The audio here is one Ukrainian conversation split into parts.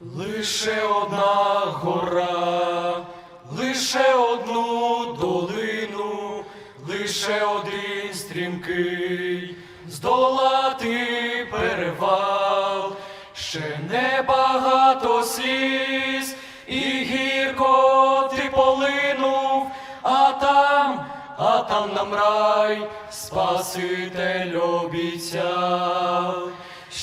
Лише одна гора, лише одну долину, лише один стрімкий, здолати перевал, ще небагато сліз, і гірко ти полинув, а там, а там нам рай, Спаситель обіцяв.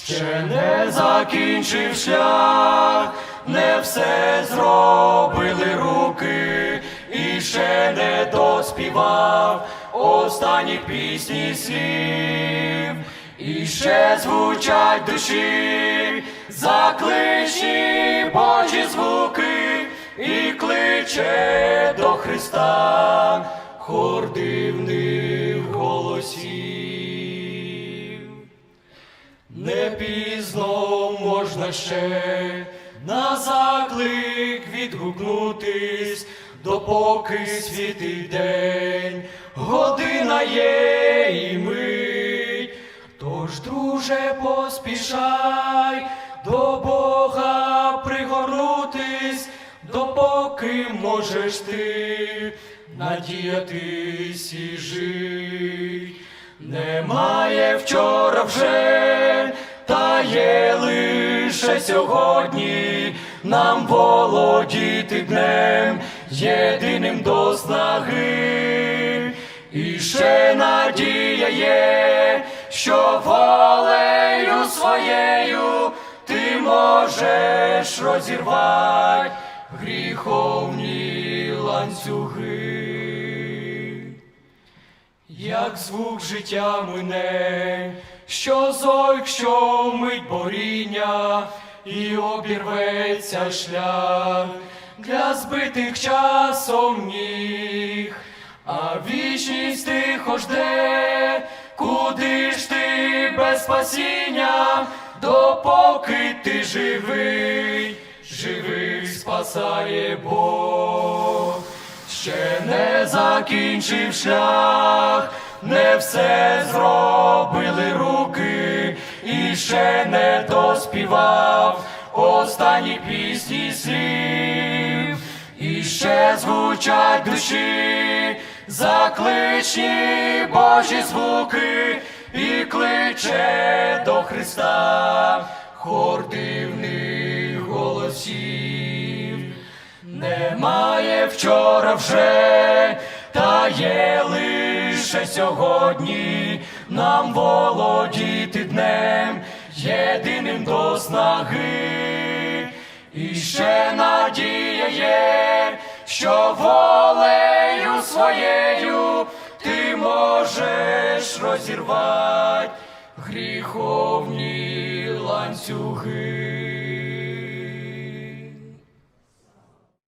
Ще не закінчив шлях, не все зробили руки, і ще не доспівав останніх пісні слів, і ще звучать душі, закличні Божі звуки, і кличе до Христа хор дивних Не пізно можна ще на заклик відгукнутись, допоки світить день, година є і мить. Тож, друже, поспішай до Бога пригорнутись, допоки можеш ти надіятись і жить. Немає вчора вже, та є лише сьогодні. Нам володіти днем єдиним до снаги. І ще надія є, що волею своєю ти можеш розірвати гріховні ланцюги. Як звук життя мине, що зойк, що мить боріння, і обірветься шлях. Для збитих часом ніг, а вічність тихо жде, куди ж ти без спасіння, допоки ти живий, живих спасає Бог. Ще не закінчив шлях, не все зробили руки, і ще не доспівав останні пісні слів, і ще звучать душі, закличні Божі звуки, і кличе до Христа хор дивних голосів. Немає вчора вже, та є лише сьогодні. Нам володіти днем єдиним до снаги. І ще надія є, що волею своєю ти можеш розірвати гріховні ланцюги.